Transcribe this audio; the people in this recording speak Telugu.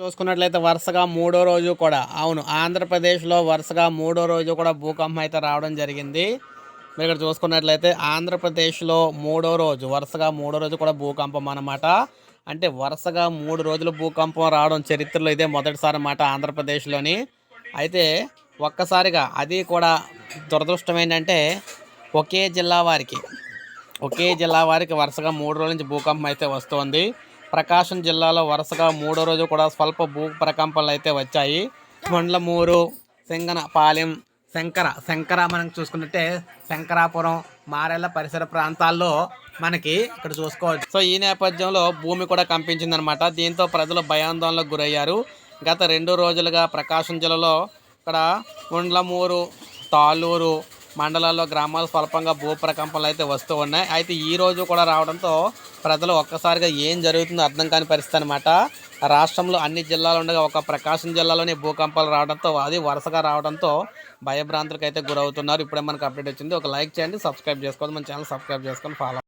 చూసుకున్నట్లయితే వరుసగా మూడో రోజు కూడా అవును ఆంధ్రప్రదేశ్లో వరుసగా మూడో రోజు కూడా భూకంపం అయితే రావడం జరిగింది. మీరు ఇక్కడ చూసుకున్నట్లయితే ఆంధ్రప్రదేశ్లో మూడో రోజు వరుసగా మూడో రోజు కూడా భూకంపం అన్నమాట. అంటే వరుసగా మూడు రోజులు భూకంపం రావడం చరిత్రలో ఇదే మొదటిసారి అన్నమాట ఆంధ్రప్రదేశ్లోని. అయితే ఒక్కసారిగా అది కూడా దురదృష్టం ఏంటంటే ఒకే జిల్లా వారికి ఒకే జిల్లా వారికి వరుసగా మూడు రోజుల నుంచి భూకంపం అయితే వస్తుంది. ప్రకాశం జిల్లాలో వరుసగా మూడో రోజు కూడా స్వల్ప భూ ప్రకంపనలు అయితే వచ్చాయి. మండలమూరు సింగనపాలెం శంకర శంకర మనం చూసుకున్నట్టే శంకరాపురం మారెళ్ళ పరిసర ప్రాంతాల్లో మనకి ఇక్కడ చూసుకోవచ్చు. సో ఈ నేపథ్యంలో భూమి కూడా కంపించిందనమాట. దీంతో ప్రజలు భయాందోళనకు గురయ్యారు. గత రెండు రోజులుగా ప్రకాశం జిల్లాలో ఇక్కడ ఉండ్లమూరు తాళ్ళూరు మండలాల్లో గ్రామాలు స్వల్పంగా భూ ప్రకంపనలు అయితే వస్తూ ఉన్నాయి. అయితే ఈ రోజు కూడా రావడంతో ప్రజలు ఒక్కసారిగా ఏం జరుగుతుందో అర్థం కాని పరిస్థితి అనమాట రాష్ట్రంలో అన్ని జిల్లాలు ఉండగా ఒక ప్రకాశం జిల్లాలోనే భూకంపాలు రావడంతో అది వరుసగా రావడంతో భయభ్రాంతులకు అయితే గురవుతున్నారు. ఇప్పుడే మనకు అప్డేట్ వచ్చింది. ఒక లైక్ చేయండి సబ్స్క్రైబ్ చేసుకోండి మన ఛానల్ సబ్స్క్రైబ్ చేసుకొని ఫాలో